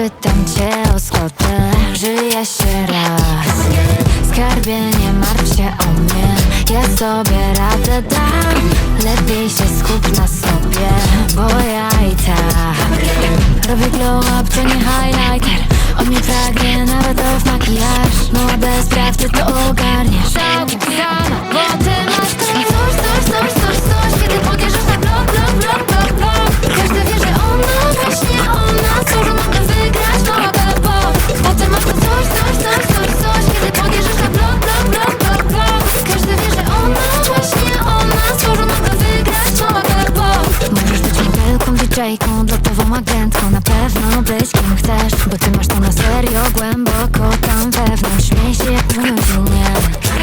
pytam cię o słodkę Żyje się raz. Skarbie nie martw się o mnie. Ja sobie radę dam. Lepiej się skup na sobie Bo ja i tak. Robię glow up, to nie highlighter. On mnie pragnie, nawet off makijaż agentką Na pewno być kim chcesz Bo ty masz to na serio, głęboko tam wewnątrz. Śmiej się jak nie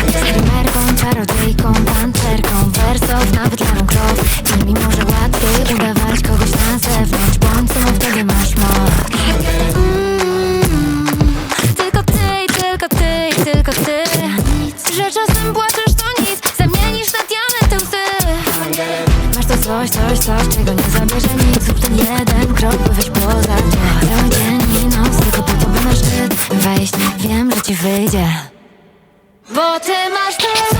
Streamerką, czarodziejką, tancerką Wersów, nawet Larą Croft I mimo, że łatwiej udawać kogoś na zewnątrz Bądź sobą, wtedy masz moc. Mm, Tylko ty, tylko ty, tylko ty coś, coś, coś, czego nie zabierze nic Zrób ten jeden krok, by wyjść poza to Cały dzień i noc, tylko po to, by na szczyt wejść. Wiem, że ci wyjdzie. Bo ty masz ten